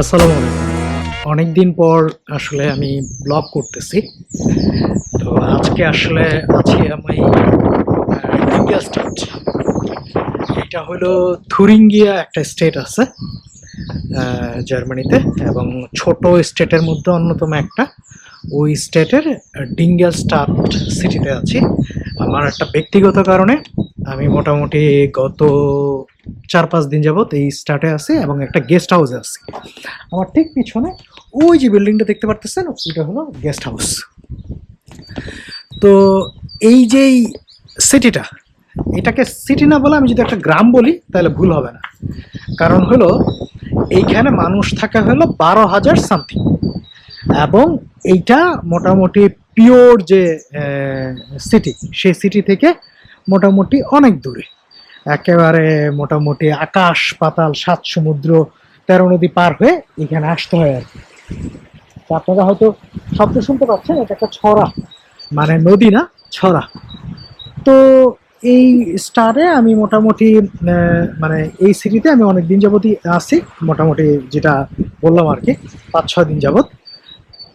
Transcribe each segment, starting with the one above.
আসসালামু আলাইকুম। অনেক দিন পর আসলে আমি ব্লগ করতেছি। তো আজকে আসলে আছি আমি ইন্ডিয়া স্টেট এটা হলো থুরিঙ্গিয়া একটা স্টেট আছে জার্মানিতে এবং ছোট স্টেটের মধ্যে অন্যতম একটা। ওই স্টেটের ডিঙ্গেল স্টার্ট সিটিতে আছি। আমার একটা ব্যক্তিগত কারণে আমি মোটামুটি গত চার পাঁচ দিন যাবত এই স্টার্টে আছি এবং একটা গেস্ট হাউসে আছি। আমার ঠিক পিছনে ওই যে বিল্ডিংটা দেখতে পারতেছেন, ওইটা হলো গেস্ট হাউস তো এই যেই সিটিটা এটাকে সিটি না বলে আমি যদি একটা গ্রাম বলি, তাহলে ভুল হবে না। কারণ হলো, এইখানে মানুষ থাকে হলো বারো হাজার সামথিং এবং এইটা মোটামুটি পিওর যে সিটি সেই সিটি থেকে মোটামুটি অনেক দূরে। একেবারে মোটামুটি আকাশ, পাতাল, সাত সমুদ্র, তেরো নদী পার হয়ে এখানে আসতে হয় আর কি। আপনারা হয়তো শব্দ শুনতে পাচ্ছেন, এটা একটা ছড়া। মানে নদী না, ছড়া। তো এই স্টারে আমি মোটামুটি মানে এই সিটিতে আমি অনেক দিন যাবতই আছি, মোটামুটি যেটা বললাম আর কি, পাঁচ, ছয় দিন যাবত।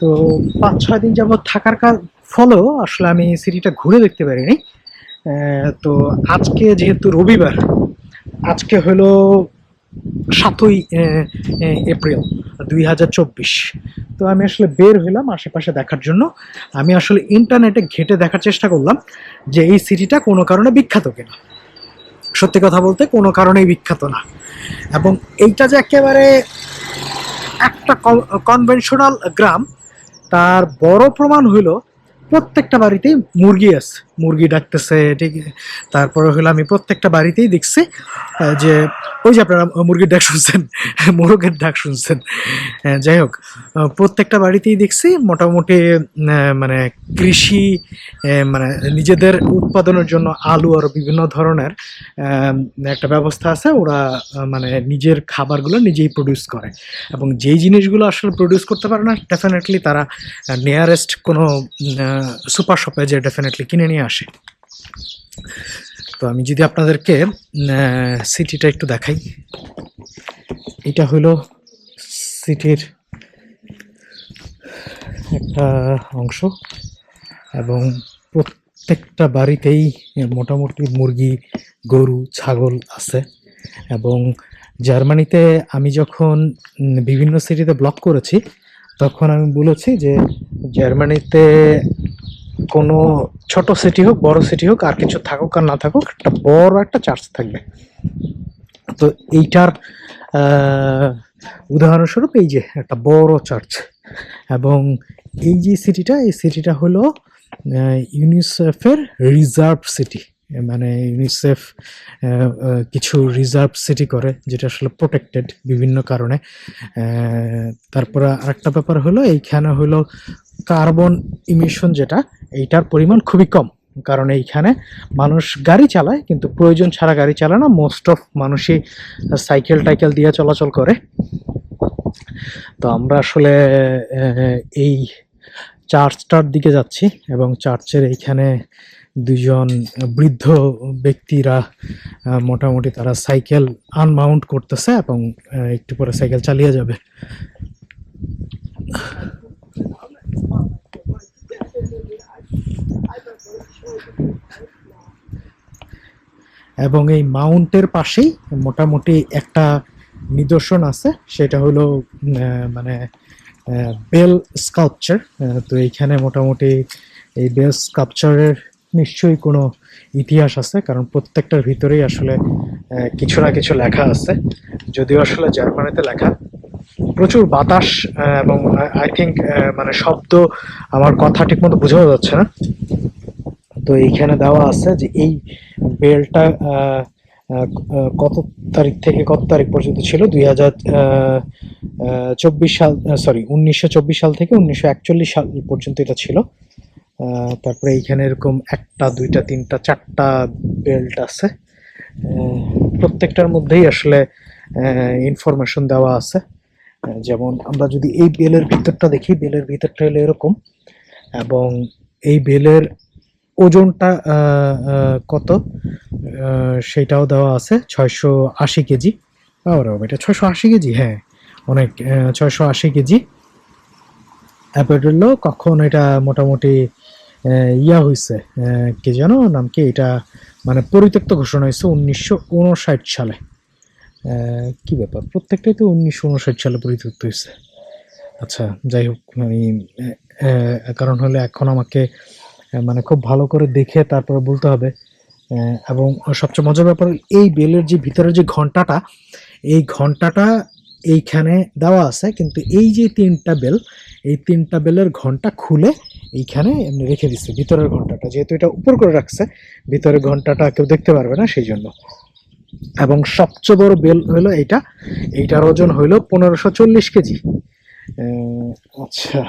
তো পাঁচ, ছয় দিন যাবত থাকার ফলেও আসলে আমি সিটিটা ঘুরে দেখতে পারিনি। তো আজকে যেহেতু রবিবার, আজকে হলো সাতই এপ্রিল দুই হাজার চব্বিশ। তো আমি আসলে বের হইলাম আশেপাশে দেখার জন্য। আমি আসলে ইন্টারনেটে ঘেটে দেখার চেষ্টা করলাম যে এই সিটিটা কোনো কারণে বিখ্যাত কিনা। সত্যি কথা বলতে কোনো কারণেই বিখ্যাত না। এবং এইটা যে একেবারে একটা কনভেনশনাল গ্রাম, তার বড় প্রমাণ হইল প্রত্যেকটা বাড়িতেই মুরগি আছে। মুরগি ডাকতেছে, ঠিক, তারপরে হলো আমি প্রত্যেকটা বাড়িতেই দেখছি যে ওই যে আপনারা মুরগির ডাক শুনছেন, মোরগের ডাক শুনছেন। যাই হোক প্রত্যেকটা বাড়িতেই দেখছি মোটামুটি মানে কৃষি মানে নিজেদের উৎপাদনের জন্য আলু আর বিভিন্ন ধরনের একটা ব্যবস্থা আছে, ওরা মানে নিজের খাবারগুলো নিজেই প্রডিউস করে। এবং যেই জিনিসগুলো আসলে প্রডিউস করতে পারে না ডেফিনেটলি তারা নিয়ারেস্ট কোনো সুপার শপে যে ডেফিনেটলি কিনে নিয়ে আসে। তো আমি যদি আপনাদেরকে সিটিটা একটু দেখাই। এটা হলো সিটির একটা অংশ এবং প্রত্যেকটা বাড়িতেই মোটামুটি মুরগি, গরু, ছাগল আছে এবং জার্মানিতে আমি যখন বিভিন্ন সিটিতে ব্লক করেছি, তখন আমি বলেছি যে জার্মানিতে কোনো ছোট সিটি হোক, বড় সিটি হোক, আর কিছু থাকুক আর না থাকুক, একটা বড় একটা চার্চ থাকবে। তো এইটার উদাহরণস্বরূপ এই যে একটা বড় চার্চ এবং এই যে সিটিটা এই সিটিটা হলো ইউনিসেফের রিজার্ভ সিটি মানে ইউনিসেফ কিছু রিজার্ভ সিটি করে, যেটা আসলে প্রোটেক্টেড বিভিন্ন কারণে। তারপরে আরেকটা ব্যাপার হলো, এইখানে হলো কার্বন ইমিশন যেটা, এইটার পরিমাণ খুবই কম। কারণ এইখানে মানুষ গাড়ি চালায়, কিন্তু প্রয়োজন ছাড়া গাড়ি চালায় না। মোস্ট অফ মানুষই সাইকেল টাইকেল দিয়ে চলাচল করে। তো আমরা আসলে এই চার্চটার দিকে যাচ্ছি এবং চার্চের এইখানে দুজন বৃদ্ধ ব্যক্তিরা মোটামুটি তারা সাইকেল আনমাউন্ট করতেছে এবং একটু পরে সাইকেল চালিয়ে যাবে। এবং এই মাউন্টের পাশেই মোটামুটি একটা নিদর্শন আছে, সেটা হলো মানে বেল স্কাল্পচার। তো এইখানে মোটামুটি এই বেল স্কাল্পচারের নিশ্চয়ই কোনো ইতিহাস আছে, কারণ প্রত্যেকটার ভিতরেই আসলে কিছু না কিছু লেখা আছে। যদিও আসলে জার্মানিতে লেখা। প্রচুর বাতাস এবং আই থিঙ্ক মানে শব্দ আমার কথা ঠিকমতো বোঝাও যাচ্ছে না। তো এইখানে দেওয়া আছে যে এই বেলটা কত তারিখ থেকে কত তারিখ পর্যন্ত ছিল? দুই হাজার চব্বিশ সাল সরি উনিশশো চব্বিশ সাল থেকে উনিশশো একচল্লিশ সাল পর্যন্ত এটা ছিল। তারপরে এইখানে এরকম একটা, দুইটা, তিনটা, চারটা বেল্ট আছে। প্রত্যেকটার মধ্যেই আসলে ইনফরমেশন দেওয়া আছে। যেমন আমরা যদি এই বেলের ভিতরটা দেখি, বেলের ভিতরটা হলো এরকম। এবং এই বেলের ওজনটা কত? সেটাও দেওয়া আছে, ছয়শো আশি কেজি। বাবা এটা ছয়শো আশি কেজি হ্যাঁ। অনেক ছয়শো আশি কেজি। অ্যাপেডেলো কখন এটা মোটামুটি ইয়া হয়েছে কি জানো নাম কি? এটা মানে পরিত্যক্ত ঘোষণা হয়েছে উনিশশো উনষাট সালে। কি ব্যাপার? প্রত্যেকটাই তো উনিশশো উনষাট সালে পরিত্যক্ত হয়েছে আচ্ছা যাই হোক, আমি কারণ হলে এখন আমাকে মানে খুব ভালো করে দেখে তারপরে বলতে হবে। এবং সবচেয়ে মজার ব্যাপার, এই বেলের যে ভিতরে যে ঘন্টাটা, এই ঘন্টাটা এইখানে দেওয়া আছে, কিন্তু এই যে তিনটা বেল, এই তিনটা বেলের ঘণ্টা খুলে এইখানে এমনি রেখে দিচ্ছে, ভিতরের ঘন্টাটা। যেহেতু এটা উপর করে রাখছে, ভিতরের ঘন্টাটা কেউ দেখতে পারবে না, সেই জন্য। এবং সবচেয়ে বড় বেল হলো এইটা। এইটার ওজন হইল পনেরোশো চল্লিশ কেজি। আচ্ছা।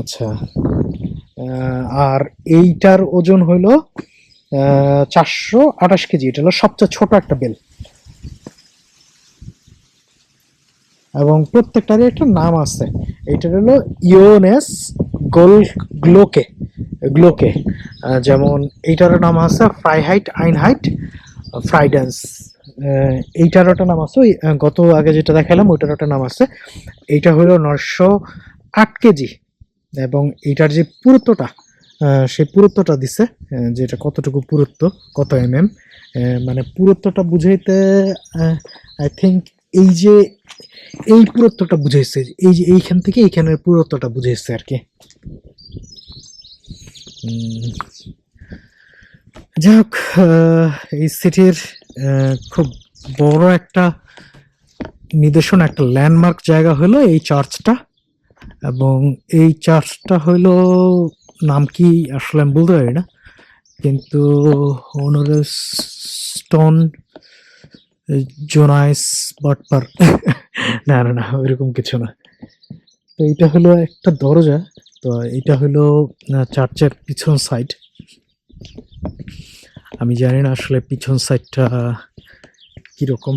আচ্ছা। আর এইটার ওজন হইল চারশো আঠাশ কেজি। এটা হলো সবচেয়ে ছোট একটা বেল। এবং প্রত্যেকটারই একটা নাম আছে। এইটার হলো ইওনেস গোল গ্লোকে গ্লোকে। যেমন এইটারও নাম আছে ফ্রাই হাইট আইন হাইট ফ্রাইডেন্স এইটার একটা নাম আছে গত আগে যেটা দেখালাম ওইটার একটা নাম আছে। এইটা হলো নশো আট কেজি। এবং এইটার যে পুরুত্বটা সেই পুরুত্বটা দিছে যেটা কতটুকু পুরুত্ব, কত এম এম মানে পুরুত্বটা বুঝাইতে আই থিঙ্ক এই যে, এই পুরুত্বটা বুঝাইছে, এই যে এইখান থেকে এইখানের পুরুত্বটা বুঝাইছে আর কি। যাই হোক এই সিটির খুব বড় একটা নিদর্শন, একটা ল্যান্ডমার্ক জায়গা হলো এই চার্চটা এবং এই চার্চটা হইল, নাম কি আসলে আমি বলতে পারি না, কিন্তু স্টোন, জোনাইস, বাটপার, না না না, ওইরকম কিছু না। তো এটা হলো একটা দরজা, তো এটা হলো চার্চের পিছন সাইড। আমি জানি না আসলে পিছন সাইডটা কীরকম।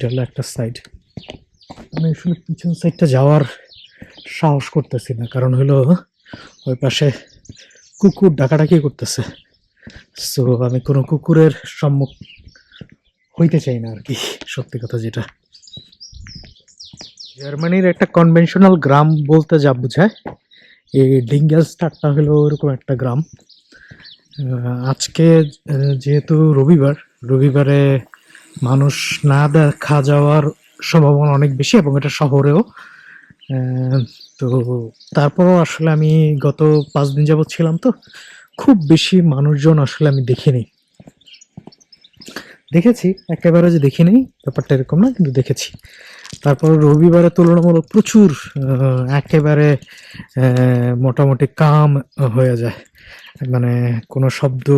এটা হলো একটা সাইড আমি আসলে পিছন সাইডটা যাওয়ার সাহস করতেছি না, কারণ হলো ওই পাশে কুকুর ডাকাডাকি করতেছে। সো আমি কোনো কুকুরের সম্মুখ হইতে চাই না আর কি সত্যি কথা যেটা। জার্মানির একটা কনভেনশনাল গ্রাম বলতে যা বোঝায়, এই ডিঙ্গেল স্টারটা হলো ওরকম একটা গ্রাম। আজকে যেহেতু রবিবার, রবিবারে মানুষ না দেখা যাওয়ার সম্ভাবনা অনেক বেশি এবং এটা শহরেও। তো তারপরও আসলে আমি গত পাঁচ দিন যাবৎ ছিলাম তো, খুব বেশি মানুষজন আসলে আমি দেখিনি। দেখেছি, একেবারে যে দেখিনি, ব্যাপারটা এরকম না, কিন্তু দেখেছি। তারপর রবিবারে তুলনামূলক প্রচুর একেবারে মোটামুটি কাম হয়ে যায়। মানে কোনো শব্দ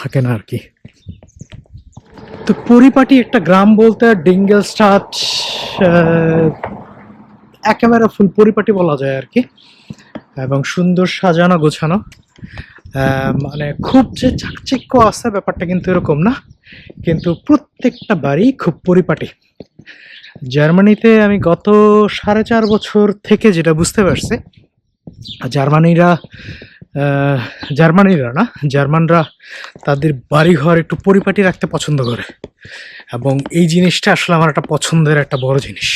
থাকে না আর কি। তো পরিপাটি একটা গ্রাম বলতে ডিঙ্গেল স্টার্ট একেবারে ফুল পরিপাটি বলা যায় আর কি। এবং সুন্দর সাজানো গোছানো। মানে খুব যে চাকচিক্য আছে ব্যাপারটা কিন্তু এরকম না। কিন্তু প্রত্যেকটা বাড়ি খুব পরিপাটি। জার্মানিতে আমি গত সাড়ে চার বছর থেকে যেটা বুঝতে পারছি, জার্মানিরা জার্মানিরা না, জার্মানরা তাদের বাড়িঘর একটু পরিপাটি রাখতে পছন্দ করে। এবং এই জিনিসটা আসলে আমার একটা পছন্দের একটা বড় জিনিস।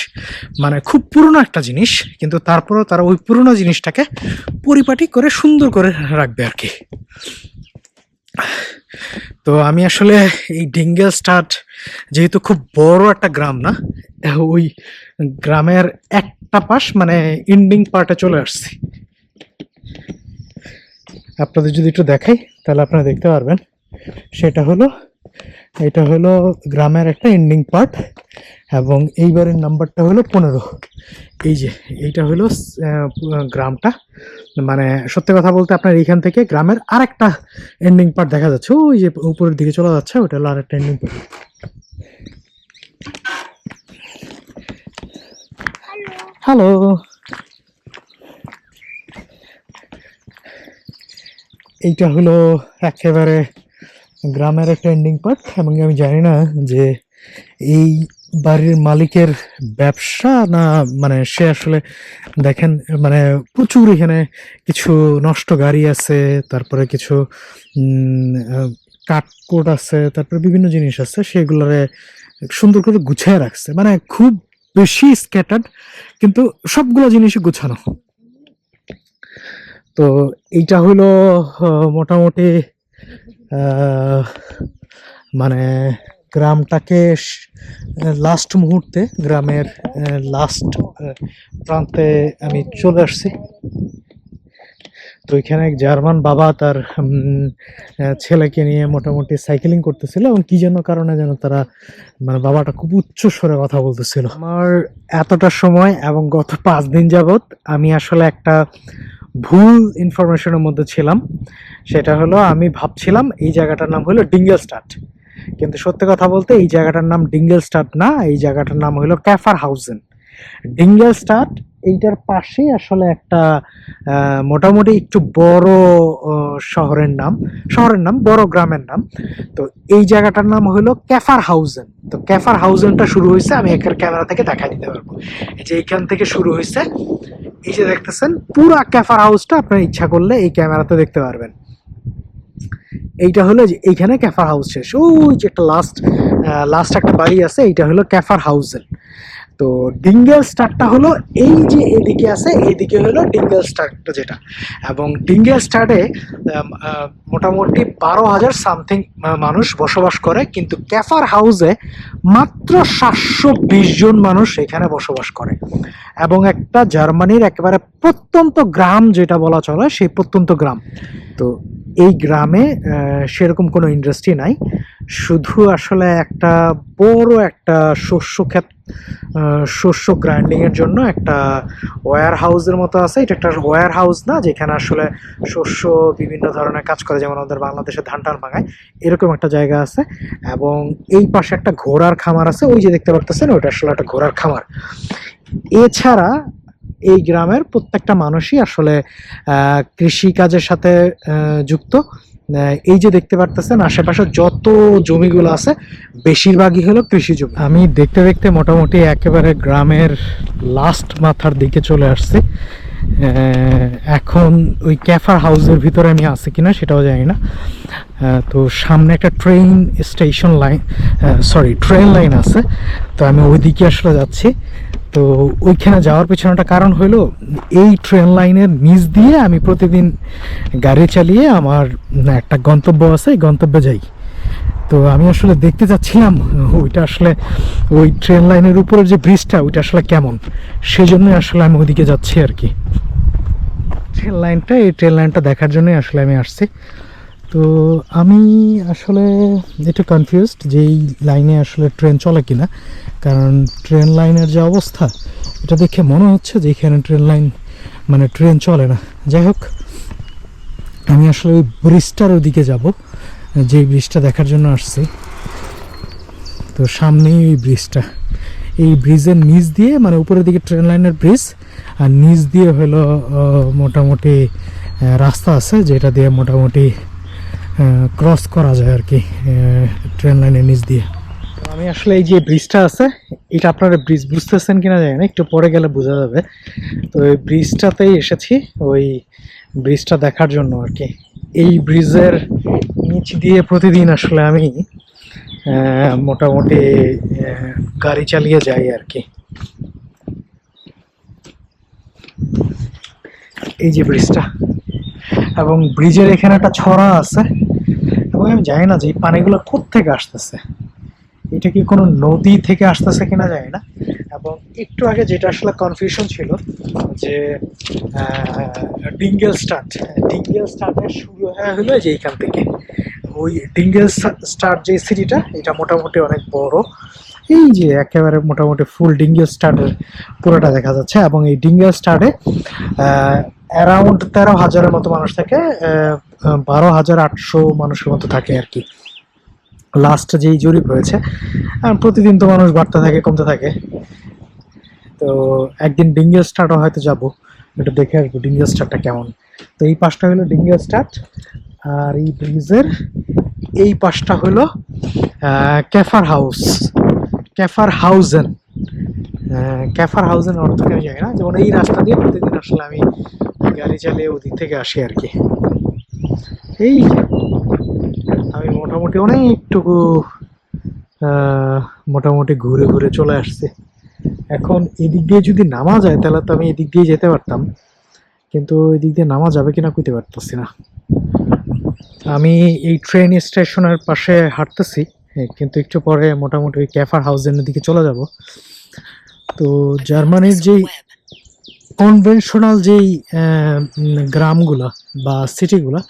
মানে খুব পুরনো একটা জিনিস, কিন্তু তারপরেও তারা ওই পুরনো জিনিসটাকে পরিপাটি করে সুন্দর করে রাখবে আর কি। তো আমি আসলে এই ডিঙ্গেল স্টার্ট যেহেতু খুব বড় একটা গ্রাম না, ওই গ্রামের একটা পাশ মানে ইন্ডিং পার্টে চলে আসছি। আপনাদের যদি একটু দেখাই তাহলে আপনারা দেখতে পারবেন। সেটা হলো এটা হলো গ্রামের একটা এন্ডিং পার্ট এবং এইবারের নাম্বারটা হলো পনেরো। এই যে এইটা হলো গ্রামটা। মানে সত্যি কথা বলতে আপনার এইখান থেকে গ্রামের আরেকটা এন্ডিং পার্ট দেখা যাচ্ছে। ওই যে উপরের দিকে চলে যাচ্ছে ওটা হলো আরেকটা এন্ডিং পার্ট হ্যালো এইটা হলো একেবারে গ্রামের একটা এন্ডিং পার্ট এবং আমি জানি না যে এই বাড়ির মালিকের ব্যবসা না মানে সে আসলে দেখেন মানে প্রচুর এখানে কিছু নষ্ট গাড়ি আছে, তারপরে কিছু কাঠকোট আছে, তারপরে বিভিন্ন জিনিস আছে, সেগুলোরে সুন্দর করে গুছিয়ে রাখছে। মানে খুব বেশি স্ক্যাটার্ড কিন্তু সবগুলো জিনিসই গুছানো। তো এইটা হলো মোটামুটি মানে গ্রামটাকে লাস্ট মুহূর্তে, গ্রামের লাস্ট প্রান্তে আমি চলে আসছি। তো এখানে এক জার্মান বাবা তার ছেলেকে নিয়ে মোটামুটি সাইকেলিং করতেছিল এবং কি যেন কারণে যেন তারা মানে বাবাটা খুব উচ্চ স্বরে কথা বলতেছিল। আমার এতটা সময় এবং গত পাঁচ দিন যাবত আমি আসলে একটা ভুল ইনফরমেশনের মধ্যে ছিলাম, সেটা হলো আমি ভাবছিলাম এই জায়গাটার নাম হলো ডিঙ্গেল স্টার্ট কিন্তু সত্যি কথা বলতে এই জায়গাটার নাম ডিঙ্গেল স্টার্ট না, এই জায়গাটার নাম হলো ক্যাফার হাউজেন ডিঙ্গেল স্টার্ট এইটার পাশেই আসলে একটা মোটামুটি একটু বড় শহরের নাম। শহরের নাম, বড় গ্রামের নাম। তো এই জায়গাটার নাম হলো ক্যাফার হাউজেন তো ক্যাফার হাউজেনটা শুরু হয়েছে, আমি একের ক্যামেরা থেকে দেখা দিতে পারব। যে এইখান থেকে শুরু হয়েছে, এই যে দেখতেছেন, পুরা ক্যাফার হাউসটা আপনার ইচ্ছা করলে এই ক্যামেরাতে দেখতে পারবেন। এইটা হলো যে এইখানে ক্যাফার হাউস শেষ। ওই যে একটা লাস্ট লাস্ট একটা বাড়ি আছে, এইটা হলো ক্যাফার হাউসের তো ডিঙ্গেল স্টারটা হলো এই যে এদিকে আছে এইদিকে হলো ডিঙ্গেল স্টারটা যেটা। এবং ডিঙ্গেল স্টারে মোটামুটি বারো হাজার সামথিং মানুষ বসবাস করে, কিন্তু ক্যাফার হাউসে মাত্র সাতশো বিশ জন মানুষ এখানে বসবাস করে। এবং একটা জার্মানির একেবারে প্রত্যন্ত গ্রাম যেটা বলা চলে, সেই প্রত্যন্ত গ্রাম। তো এই গ্রামে সেরকম কোনো ইন্ডাস্ট্রি নাই। শুধু আসলে একটা বড় একটা শস্য ক্ষেত শস্য গ্রাইন্ডিং এর জন্য একটা ওয়্যার হাউসের মতো আছে। এটা একটা ওয়্যার হাউস না যেখানে আসলে শস্য বিভিন্ন ধরনের কাজ করে যেমন আমাদের বাংলাদেশে ধান টান ভাঙায়। এরকম একটা জায়গা আছে এবং এই পাশে একটা ঘোড়ার খামার আছে। ওই যে দেখতে পারতেছেন ওইটা আসলে একটা ঘোড়ার খামার। এছাড়া এই গ্রামের প্রত্যেকটা মানুষই আসলে আহ, কৃষি কাজের সাথে যুক্ত। এই যে দেখতে পারতেছেন, আশেপাশে যত জমিগুলো আছে, বেশিরভাগই হলো কৃষি জমি। আমি দেখতে দেখতে মোটামুটি একেবারে গ্রামের লাস্ট মাথার দিকে চলে আসছি। এখন ওই ক্যাফার হাউসের ভিতরে আমি আছি কিনা সেটাও জানি না। তো সামনে একটা train station line sorry train line আছে। তো আমি ওইদিকে আসলে যাচ্ছি। তো ওইখানে যাওয়ার পেছনে একটা কারণ হলো এই ট্রেন লাইনের নিচ দিয়ে আমি প্রতিদিন গাড়ি চালিয়ে আমার একটা গন্তব্য আছে গন্তব্যে যাই। তো আমি আসলে দেখতে যাচ্ছিলাম ওইটা আসলে ওই ট্রেন লাইনের উপরের যে ব্রিজটা, ওইটা আসলে কেমন? সেজন্যই আসলে আমি ওইদিকে যাচ্ছি আর কি। ট্রেন লাইনটা এই ট্রেন লাইনটা দেখার জন্যই আসলে আমি আসছি। তো আমি আসলে একটু কনফিউজড যে এই লাইনে আসলে ট্রেন চলে কিনা। কারণ ট্রেন লাইনের যে অবস্থা, এটা দেখে মনে হচ্ছে যে এখানে ট্রেন লাইন মানে ট্রেন চলে না। যাই হোক, আমি আসলে ওই ব্রিজটার ওদিকে যাব, যে ব্রিজটা দেখার জন্য আসছি। তো সামনেই এই ব্রিজটা। এই ব্রিজের নিচ দিয়ে মানে উপরের দিকে ট্রেন লাইনের ব্রিজ আর নিচ দিয়ে হলো মোটামুটি রাস্তা আছে যেটা দিয়ে মোটামুটি ক্রস করা যায় আর কি ট্রেন লাইনের নিচ দিয়ে। আমি আসলে এই যে ব্রিজটা আছে, এটা আপনারা ব্রিজ বুঝতেছেন কিনা জানি না, একটু পরে গেলে বোঝা যাবে। তো এই ব্রিজটাতেই এসেছি, ওই ব্রিজটা দেখার জন্য আর কি। এই ব্রিজের নিচ দিয়ে প্রতিদিন আসলে আমি মোটামুটি আহ, গাড়ি চালিয়ে যাই আর কি। এই যে ব্রিজটা এবং ব্রিজের এখানে একটা ছড়া আছে এবং আমি জানি না যে এই পানিগুলো কোত্থেকে আসতেছে। এটা কি কোনো নদী থেকে আসতেছে কিনা জানি না এবং একটু আগে যেটা আসলে কনফিউশন ছিল যে ডিঙ্গেল স্টার্ট ডিঙ্গেল স্টার্টের শুরু হয় হলো যে এইখান থেকে। ওই ডিঙ্গেল স্টার যে সিটিটা এটা মোটামুটি অনেক বড়। এই যে একেবারে মোটামুটি ফুল ডিঙ্গেল স্টার্টের পুরোটা দেখা যাচ্ছে এবং এই ডিঙ্গেল স্টার্টে অ্যারাউন্ড তেরো হাজারের মতো মানুষ থাকে বারো হাজার আটশো মানুষের মতো থাকে আর কি। লাস্ট যেই জরিপ হয়েছে প্রতিদিন তো মানুষ বাড়তে থাকে, কমতে থাকে। তো একদিন ডিঙ্গেল স্টারও হয়তো যাব, একটু দেখে আসব ডিঙ্গেল স্টারটা কেমন। তো এই পাশটা হলো ডিঙ্গেল স্টার্ট আর এই ব্রিজের এই পাশটা হলো ক্যাফার হাউস ক্যাফার হাউজেন ক্যাফার হাউজেন অর্থ কি আমি জানি না, যেমন এই রাস্তা দিয়ে প্রতিদিন আসলে আমি গাড়ি চালিয়ে ওদিক থেকে আসি আর কি। এই আমি মোটামুটি অনেকটুকু মোটামুটি ঘুরে ঘুরে চলে আসছে। এখন এদিক দিয়ে যদি নামা যায়, তাহলে তো আমি এদিক দিয়ে যেতে পারতাম, কিন্তু এদিক দিয়ে নামা যাবে কিনা কইতে পারতেছি না। আমি এই ট্রেন স্টেশনের পাশে হাঁটতেছি কিন্তু একটু পরে মোটামুটি ওই ক্যাফার হাউসের দিকে চলে যাব। তো জার্মানির যেই কনভেনশনাল যেই গ্রামগুলা বা সিটিগুলা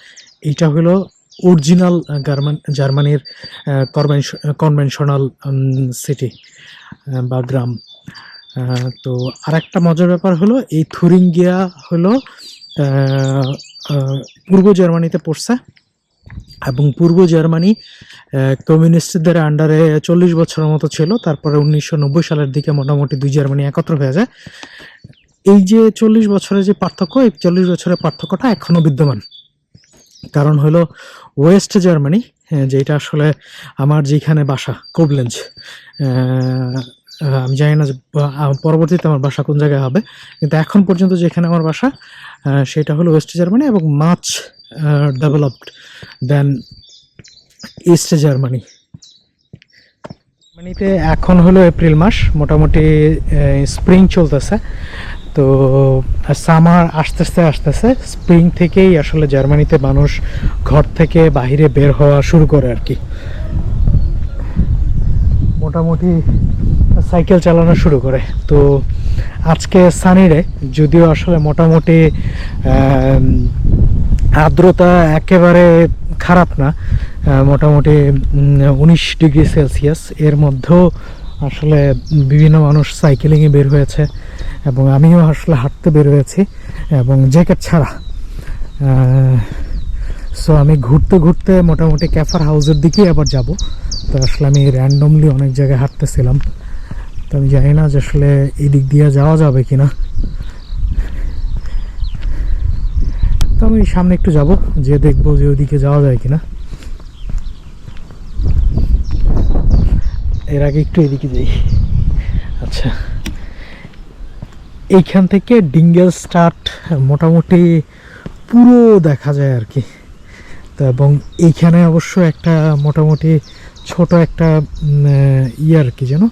এইটা হলো অরিজিনাল জার্মানির কনভেনশনাল সিটি বা গ্রাম। তো আরেকটা মজার ব্যাপার হলো এই থুরিঙ্গিয়া হলো পূর্ব জার্মানিতে পড়ছে। এবং পূর্ব জার্মানি কমিউনিস্টদের আন্ডারে চল্লিশ বছরের মতো ছিল, তারপরে উনিশশো নব্বই সালের দিকে মোটামুটি দুই জার্মানি একত্র হয়ে যায়। এই যে চল্লিশ বছরের যে পার্থক্য, এই চল্লিশ বছরের পার্থক্যটা এখনও বিদ্যমান। কারণ হলো ওয়েস্ট জার্মানি যেটা আসলে আমার যেখানে বাসা, কোবলেঞ্জ আমি জানি না পরবর্তীতে আমার বাসা কোন জায়গায় হবে, কিন্তু এখন পর্যন্ত যেখানে আমার বাসা সেটা হলো ওয়েস্ট জার্মানি এবং much developed then East Germany জার্মানিতে এখন হলো এপ্রিল মাস মোটামুটি স্প্রিং চলতেছে। তো সামার আস্তে আস্তে আসতেছে। স্প্রিং থেকেই আসলে জার্মানিতে মানুষ ঘর থেকে বাইরে বের হওয়া শুরু করে আর কি। মোটামুটি সাইকেল চালানো শুরু করে। তো আজকে সানিরে যদিও আসলে মোটামুটি আম, আর্দ্রতা একেবারে খারাপ না মোটামুটি উনিশ ডিগ্রি সেলসিয়াস। এর মধ্যেও আসলে বিভিন্ন মানুষ সাইকেলিংয়ে বের হয়েছে এবং আমিও আসলে হাঁটতে বের হয়েছি এবং জ্যাকেট ছাড়া। সো আমি ঘুরতে ঘুরতে মোটামুটি ক্যাফার হাউসের দিকেই আবার যাব। তো আসলে আমি র্যান্ডমলি অনেক জায়গায় হাঁটতেছিলাম। তো আমি জানি না যে আসলে এই দিক দিয়ে যাওয়া যাবে কিনা। তো আমি সামনে একটু যাব যে দেখব যে ওদিকে যাওয়া যায় কিনা। এর আগে একটু এদিকে যাই। আচ্ছা। এইখান থেকে ডিঙ্গেল স্টার্ট মোটামুটি পুরো দেখা যায় আর কি। তো এবং এইখানে অবশ্য একটা মোটামুটি ছোট একটা ইয়ে আর কি যেন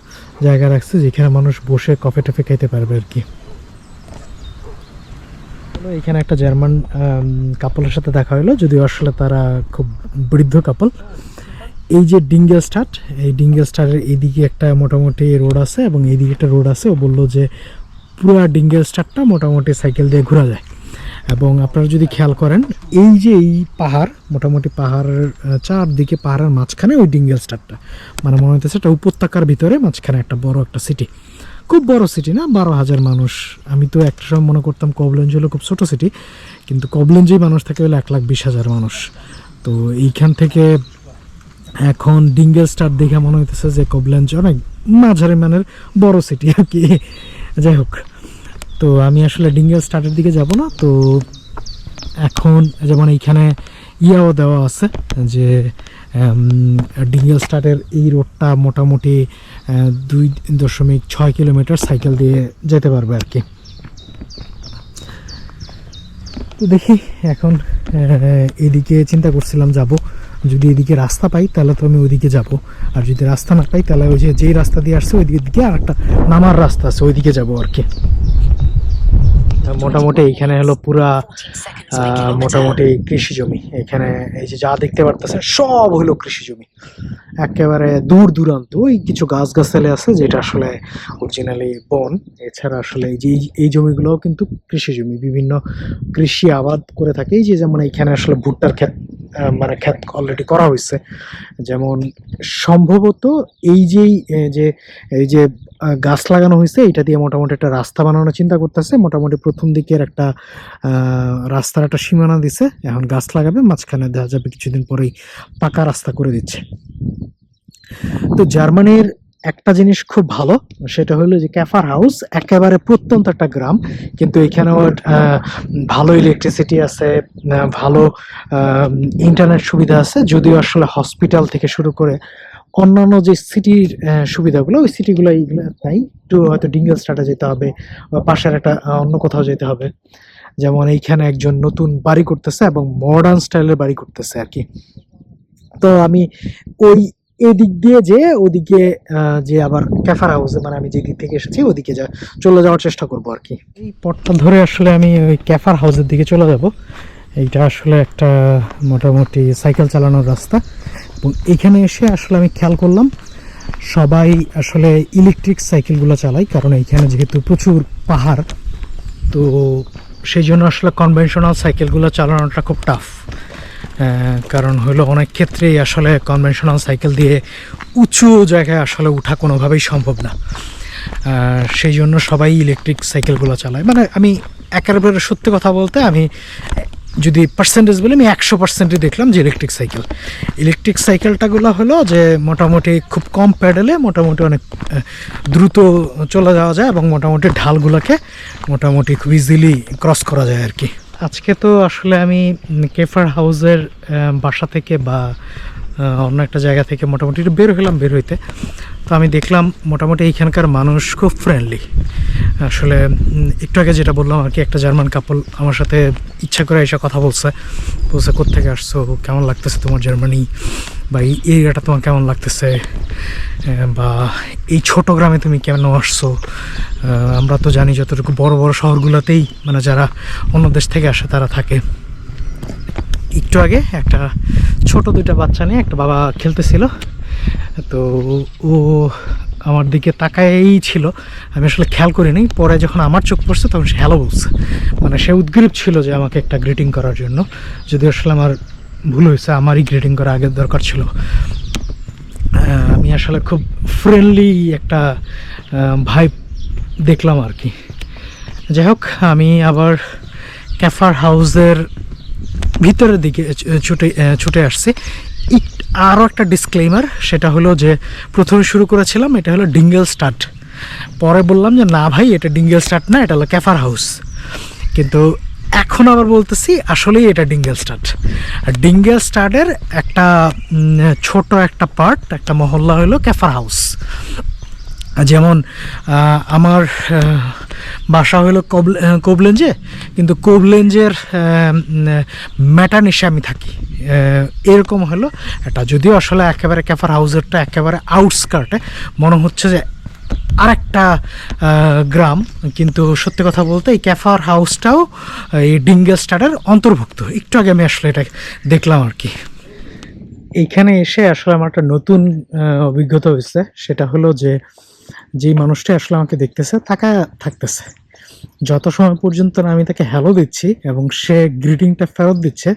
জায়গা রাখছে, যেখানে মানুষ বসে কফে টফে খেতে পারবে আর কি। হলো এখানে একটা জার্মান কাপলের সাথে দেখা হলো, যদিও আসলে তারা খুব বৃদ্ধ কাপল এই যে ডিঙ্গেল স্টার্ট এই ডিঙ্গেল স্টারের এইদিকে একটা মোটামুটি রোড আছে এবং এইদিকে একটা রোড আছে। ও বলল যে পুরো ডিঙ্গেল স্টারটা মোটামুটি সাইকেল দিয়ে ঘোরা যায়। এবং আপনারা যদি খেয়াল করেন, এই যে এই পাহাড়, মোটামুটি পাহাড়ের চারদিকে পাহাড়ের মাঝখানে ওই ডিঙ্গেল স্টারটা মানে মনে হইতেছে একটা উপত্যকার ভিতরে মাঝখানে একটা বড় একটা সিটি খুব বড় সিটি না? বারো হাজার মানুষ। আমি তো একটা সময় মনে করতাম কবলেঞ্জ হলো খুব ছোটো সিটি কিন্তু কবলেঞ্জেই মানুষ থাকে হলো এক লাখ বিশ হাজার মানুষ। তো এইখান থেকে এখন ডিঙ্গেল স্টার দেখে মনে হইতেছে যে কবলেঞ্জ অনেক মাঝারি মানের বড় সিটি আর কি। যাই হোক, তো আমি আসলে ডিঙ্গেল স্টার্টের দিকে যাব না। তো এখন যেমন এইখানে ইয়াও দেওয়া আছে যে ডিঙ্গেল স্টার্টের এই রোডটা মোটামুটি দুই দশমিক ছয় কিলোমিটার সাইকেল দিয়ে যেতে পারবে আর কি। তো দেখি এখন এদিকে চিন্তা করছিলাম যাব। যদি এদিকে রাস্তা পাই, তাহলে তো আমি ওইদিকে যাব। আর যদি রাস্তা না পাই, তাহলে ওই যে যেই রাস্তা দিয়ে আসছে, ওইদিকে দিকে আর একটা নামার রাস্তা আছে, ওইদিকে যাব আর কি। মোটামুটি এইখানে হলো পুরা মোটামুটি কৃষি জমি। এখানে এই যে যা দেখতে পারতেছেন সব হলো কৃষি জমি। একেবারে দূর দূরান্ত। ওই কিছু গাছ গাছালি আছে যেটা আসলে অরিজিনালি বন। এছাড়া আসলে এই যে এই- জমিগুলোও কিন্তু কৃষি জমি। বিভিন্ন কৃষি আবাদ করে থাকে। এই যে যেমন এখানে আসলে ভুট্টার ক্ষেত মানে ক্ষেত অলরেডি করা হয়েছে। যেমন সম্ভবত এই যেই যে এই যে গাছ লাগানো হয়েছে, এটা দিয়ে মোটামুটি একটা রাস্তা বানানোর চিন্তা করতেছে। মোটামুটি প্রথম দিকের একটা রাস্তার একটা সীমানা দিছে। এখন গাছ লাগাবে, মাঝখানে দেখা যাবে কিছুদিন পরেই পাকা রাস্তা করে দিচ্ছে। তো জার্মানির একটা জিনিস খুব ভালো, সেটা হলো যে ক্যাফার হাউস একেবারে প্রত্যন্ত একটা গ্রাম, কিন্তু এখানেও ভালো ইলেকট্রিসিটি আছে ভালো ইন্টারনেট সুবিধা আছে, যদিও আসলে হসপিটাল থেকে শুরু করে অন্যান্য যে সিটির সুবিধাগুলো, ওই সিটিগুলো এইগুলো নাই। একটু হয়তো ডিঙ্গেল স্টার্টে যেতে হবে, বা পাশের একটা অন্য কোথাও যেতে হবে। যেমন এইখানে একজন নতুন বাড়ি করতেছে এবং মডার্ন স্টাইলের বাড়ি করতেছে আর কি। তো আমি ওই এদিক দিয়ে যে, ওদিকে যে আবার ক্যাফার হাউসে মানে আমি যেদিক থেকে এসেছি, ওদিকে যা, চলে যাওয়ার চেষ্টা করব আর কি। এই পথটা ধরে আসলে আমি ওই ক্যাফার হাউসের দিকে চলে যাব। এইটা আসলে একটা মোটামুটি সাইকেল চালানোর রাস্তা। এবং এখানে এসে আসলে আমি খেয়াল করলাম, সবাই আসলে ইলেকট্রিক সাইকেলগুলো চালায়, কারণ এইখানে যেহেতু প্রচুর পাহাড়, তো সেই জন্য আসলে কনভেনশনাল সাইকেলগুলো চালানোটা খুব টাফ কারণ হলো অনেক ক্ষেত্রেই আসলে কনভেনশনাল সাইকেল দিয়ে উঁচু জায়গায় আসলে ওঠা কোনোভাবেই সম্ভব না। সেই জন্য সবাই ইলেকট্রিক সাইকেলগুলো চালায়। মানে আমি একেবারে সত্যি কথা বলতে আমি যদি পার্সেন্টেজ বলি, আমি একশো পার্সেন্টই দেখলাম যে ইলেকট্রিক সাইকেল ইলেকট্রিক সাইকেলটাগুলো হলো যে মোটামুটি খুব কম প্যাডেলে মোটামুটি অনেক দ্রুত চলে যাওয়া যায় এবং মোটামুটি ঢালগুলোকে মোটামুটি খুব ইজিলি ক্রস করা যায় আর কি। আজকে তো আসলে আমি কেফার হাউসের বাসা থেকে বা অন্য একটা জায়গা থেকে মোটামুটি একটু বের হলাম বের হইতে। তো আমি দেখলাম মোটামুটি এইখানকার মানুষ খুব ফ্রেন্ডলি আসলে একটু আগে যেটা বললাম আর কি, একটা জার্মান কাপল আমার সাথে ইচ্ছা করে এসে কথা বলছে। বলছে কোথেকে আসছো? কেমন লাগতেছে তোমার জার্মানি বা এই এরিয়াটা তোমার কেমন লাগতেছে? বা এই ছোট গ্রামে তুমি কেন আসছো? আমরা তো জানি যতটুকু বড় বড় শহরগুলোতেই মানে যারা অন্য দেশ থেকে আসে তারা থাকে। একটু আগে একটা ছোট দুইটা বাচ্চা নিয়ে একটা বাবা খেলতেছিল। তো ও আমার দিকে তাকাই ছিল। আমি আসলে খেয়াল করিনি। পরে যখন আমার চোখ পড়ছে তখন সে হ্যালো বলছে। মানে সে উদ্গ্রীব ছিল যে আমাকে একটা গ্রিটিং করার জন্য। যদি আসলে আমার ভুল হয়েছে, আমারই গ্রিটিং করা আগের দরকার ছিল। আমি আসলে খুব ফ্রেন্ডলি একটা ভাইব দেখলাম আর কি। যাই হোক, আমি আবার ক্যাফার হাউসের ভিতরের দিকে ছুটে ছুটে আসছে। আরও একটা ডিসক্লেমার সেটা হলো যে, প্রথমে শুরু করেছিলাম, এটা হলো ডিঙ্গেল স্টার্ট। পরে বললাম যে, না ভাই, এটা ডিঙ্গেল স্টার্ট না, এটা হলো ক্যাফার হাউস। কিন্তু এখন আবার বলতেছি, আসলেই এটা ডিঙ্গেল স্টার্ট। আর ডিঙ্গেল স্টার্টের একটা ছোট একটা পার্ট একটা মহল্লা হলো ক্যাফার হাউস। যেমন আমার বাসা হলো কোবলেঞ্জে, কিন্তু কোবলেঞ্জের ম্যাটানিসে আমি থাকি। এরকম হলো এটা যদিও আসলে একেবারে ক্যাফার হাউসেরটা একেবারে আউটস্কার্টে মনে হচ্ছে যে আরেকটা গ্রাম, কিন্তু সত্যি কথা বলতে এই ক্যাফার হাউসটাও এই ডিঙ্গেল স্টারের অন্তর্ভুক্ত। একটু আগে আমি আসলে এটা দেখলাম আর কি। এইখানে এসে আসলে আমার একটা নতুন অভিজ্ঞতা হয়েছে, সেটা হলো যে যেই মানুষটা আসলে আমাকে দেখতেছে তাকা থাকতেছে। যত সময় পর্যন্ত না আমি তাকে হ্যালো দিচ্ছি এবং সে গ্রিটিংটা ফেরত দিচ্ছে,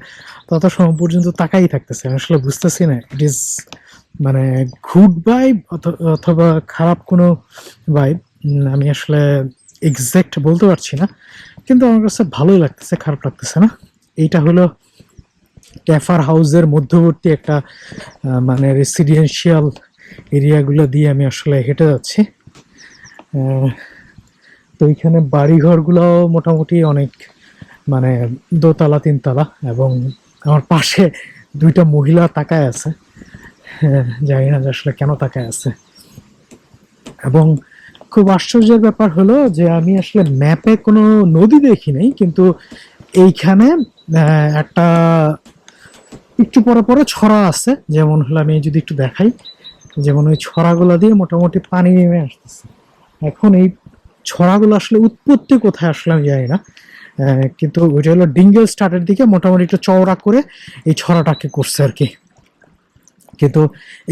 তত সময় পর্যন্ত তাকাই থাকতেছে। আমি আসলে বুঝতেছি না ইট ইজ মানে গুড ভাইব অথবা খারাপ কোনো ভাইব আমি আসলে এক্সাক্ট বলতে পারছি না। কিন্তু আমার কাছে ভালোই লাগতেছে, খারাপ লাগতেছে না। এইটা হলো ক্যাফার হাউসের মধ্যবর্তী একটা মানে রেসিডেন্সিয়াল এরিয়াগুলো দিয়ে আমি আসলে হেঁটে যাচ্ছি। তো এইখানে বাড়িঘরগুলো মোটামুটি অনেক মানে দোতলা তিনতলা এবং আমার পাশে দুইটা মহিলা তাকায় আছে। হ্যাঁ, জানি না যে আসলে কেন তাকায় আছে। এবং খুব আশ্চর্যের ব্যাপার হলো যে আমি আসলে ম্যাপে কোনো নদী দেখি নাই কিন্তু এইখানে একটা একটু পরে পরে ছড়া আছে। যেমন হলো আমি যদি একটু দেখাই। যেমন ওই ছড়াগুলো দিয়ে মোটামুটি পানি নেমে আসতেছে। এখন এই ছড়াগুলো আসলে উৎপত্তি কোথায় আসলে আমি জানি না। কিন্তু ওইটা হলো ডিঙ্গেল স্টার্টের দিকে মোটামুটি একটু চওড়া করে এই ছড়াটাকে করছে আর কি। কিন্তু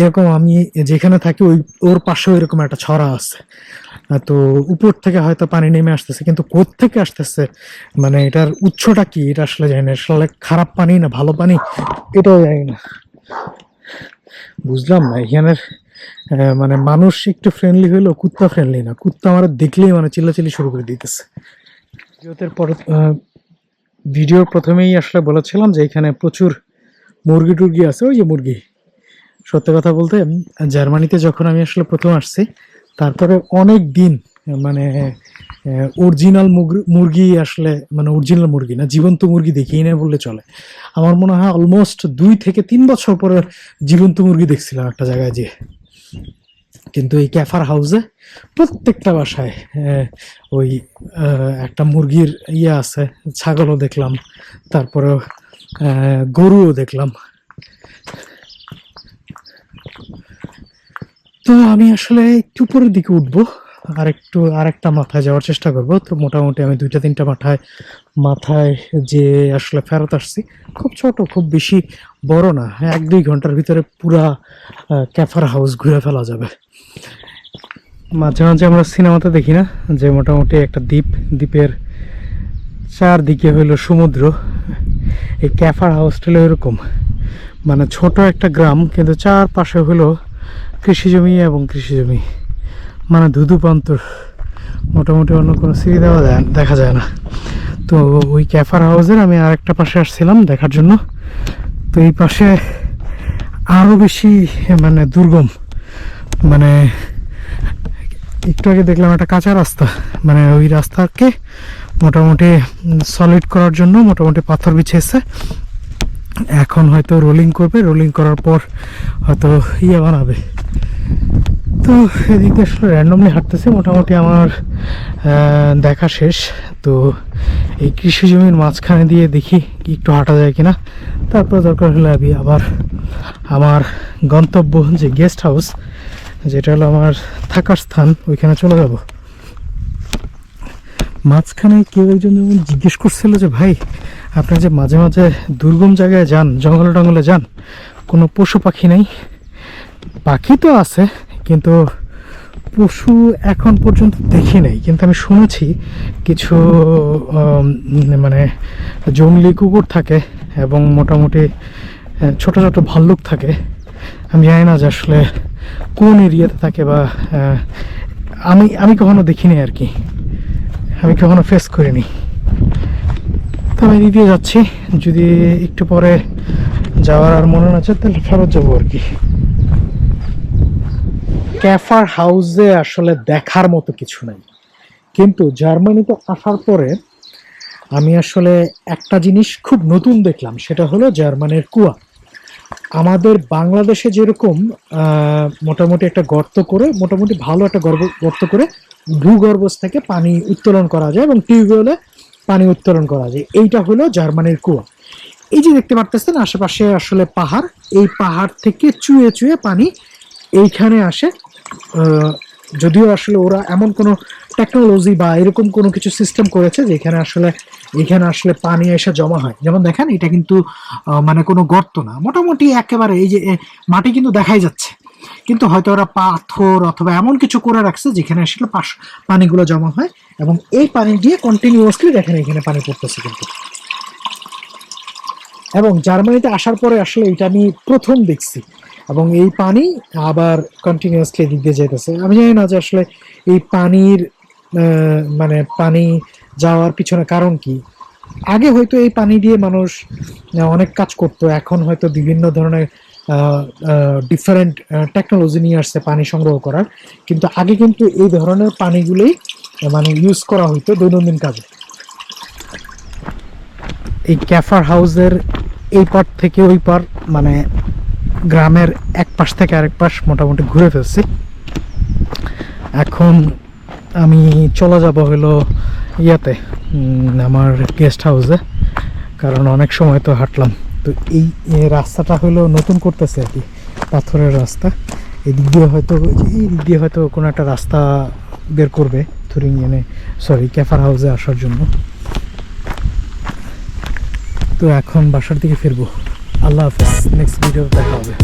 এরকম আমি যেখানে থাকি ওই, ওর পাশেও এরকম একটা ছড়া আছে। তো উপর থেকে হয়তো পানি নেমে আসতেছে, কিন্তু থেকে আসতেছে? মানে এটার উৎসটা কি? এটা আসলে জানি না। আসলে খারাপ পানি না ভালো পানি? এটাও জানি না। বুঝলাম না, এখানের মানে মানুষ একটু ফ্রেন্ডলি হইলেও কুত্তা ফ্রেন্ডলি না। কুত্তা আমার দেখলেই মানে চিল্লাচিল্লি শুরু করে দিতেছে। ভিডিওতে পরে ভিডিওর প্রথমেই আসলে বলেছিলাম যে এখানে প্রচুর মুরগি টুরগি আছে, ওই যে মুরগি। সত্যি কথা বলতে, জার্মানিতে যখন আমি আসলে প্রথম আসছি, তারপরে অনেক দিন মানে অরিজিনাল মুরগি আসলে মানে অরিজিনাল মুরগি না, জীবন্ত মুরগি দেখিয়ে নেই বললে চলে। আমার মনে হয় অলমোস্ট দুই থেকে তিন বছর পরে জীবন্ত মুরগি দেখছিলাম একটা জায়গায় যে কিন্তু এই ক্যাফার হাউসে প্রত্যেকটা বাসায় ওই একটা মুরগির ইয়ে আছে, ছাগলও দেখলাম তারপরে গরুও দেখলাম। তো আমি আসলে একটু উপরের দিকে উঠবো। আর আরেকটা মাথায় যাওয়ার চেষ্টা করব। তো মোটামুটি আমি দুইটা, তিনটা মাথায় মাথায় যে আসলে ফেরত আসছি, খুব ছোট, খুব বেশি বড় না, এক, দুই ঘণ্টার ভিতরে পুরা ক্যাফার হাউস ঘুরে ফেলা যাবে। মাঝে মাঝে আমরা সিনেমাতে দেখি না, যে মোটামুটি একটা দ্বীপ, দ্বীপের চারদিকে হইল সমুদ্র। এই ক্যাফার হাউসটা এরকম মানে ছোট একটা গ্রাম, কিন্তু চারপাশে হলো কৃষি জমি এবং কৃষি জমি মানে ধুধু প্রান্তর মোটামুটি অন্য কোনো সিঁড়ি দেওয়া যায় দেখা যায় না। তো ওই ক্যাফার হাউসের আমি আরেকটা পাশে আসছিলাম দেখার জন্য। তো এই পাশে আরও বেশি মানে দুর্গম। মানে একটু আগে দেখলাম একটা কাঁচা রাস্তা। মানে ওই রাস্তাকে মোটামুটি সলিড করার জন্য মোটামুটি পাথর বিছিয়েছে। এখন হয়তো রোলিং করবে। রোলিং করার পর হয়তো ইয়ে বানাবে। তো এদিক আসলে র্যান্ডমলি হাঁটতেছি, মোটামুটি আমার দেখা শেষ। তো এই কৃষি জমির মাঝখানে দিয়ে দেখি কি একটু হাঁটা যায় কিনা। তারপর দরকার হলে আমি আবার আমার গন্তব্য যে গেস্ট হাউস যেটা হলো আমার থাকার স্থান, ওইখানে চলে যাব। মাঝখানে কেউ একজন যেমন জিজ্ঞেস করছিল যে, ভাই, আপনি যে মাঝে মাঝে দুর্গম জায়গায় যান, জঙ্গলে টঙ্গলে যান, কোনো পশু পাখি নেই? পাখি তো আছে কিন্তু পশু এখন পর্যন্ত দেখি নাই। কিন্তু আমি শুনেছি কিছু মানে জঙ্গলি কুকুর থাকে এবং মোটামুটি ছোট ছোট ভাল্লুক থাকে। আমি জানি না যে আসলে কোন এরিয়াতে থাকে বা আমি আমি কখনো দেখিনি আর কি। আমি কখনো ফেস করিনি। তো আমি দিয়ে যাচ্ছি। যদি একটু পরে যাওয়ার আর মনে না চায় তাহলে ফেরত যাব আর কি। ক্যাফার হাউসে আসলে দেখার মতো কিছু নাই। কিন্তু জার্মানিতে আসার পরে আমি আসলে একটা জিনিস খুব নতুন দেখলাম, সেটা হলো জার্মানের কুয়া। আমাদের বাংলাদেশে যেরকম মোটামুটি একটা গর্ত করে, মোটামুটি ভালো একটা গর্ব, গর্ত করে ভূগর্ভস্থ থেকে পানি উত্তোলন করা যায় এবং টিউবওয়েলে পানি উত্তোলন করা যায়। এইটা হলো জার্মানির কুয়া। এই যে দেখতে পারতেছেন, আশেপাশে আসলে পাহাড়। এই পাহাড় থেকে চুয়ে চুয়ে পানি এইখানে আসে। যদিও আসলে ওরা এমন কোনো টেকনোলজি বা এরকম কোনো কিছু সিস্টেম করেছে যেখানে আসলে এখানে আসলে পানি এসে জমা হয়। যেমন দেখেন, এটা কিন্তু মানে কোনো গর্ত না। মোটামুটি একেবারে এই যে মাটি কিন্তু দেখাই যাচ্ছে। কিন্তু হয়তো ওরা পাথর অথবা এমন কিছু করে রাখছে যেখানে আসলে পাশ, পানিগুলো জমা হয় এবং এই পানি দিয়ে কন্টিনিউয়াসলি দেখেন এখানে পানি পড়তেছে কিন্তু। এবং জার্মানিতে আসার পরে আসলে এটা আমি প্রথম দেখছি। এবং এই পানি আবার কন্টিনিউয়াসলি এদিক দিয়ে যেতেছে আমি জানি না যে আসলে এই পানির মানে পানি যাওয়ার পিছনে কারণ কি। আগে হয়তো এই পানি দিয়ে মানুষ অনেক কাজ করতো। এখন হয়তো বিভিন্ন ধরনের ডিফারেন্ট টেকনোলজি নিয়ে আসছে পানি সংগ্রহ করার। কিন্তু আগে কিন্তু এই ধরনের পানিগুলোই মানে ইউজ করা হইতো দৈনন্দিন কাজে। এই ক্যাফার হাউসের এই পার থেকে ওই পার মানে গ্রামের এক পাশ থেকে আরেক পাশ মোটামুটি ঘুরে ফেলছি। এখন আমি চলে যাব হলো ইয়াতে আমার গেস্ট হাউসে কারণ অনেক সময় তো হাঁটলাম। তো এই রাস্তাটা হলো নতুন করতেছে আর কি, পাথরের রাস্তা। এদিক দিয়ে হয়তো, এই দিক দিয়ে হয়তো কোনো একটা রাস্তা বের করবে থুরিং এনে সরি ক্যাফার হাউসে আসার জন্য। তো এখন বাসার দিকে ফিরবো। আল্লাহ হাফেজ নেক্সট ভিডিও দেখা হবে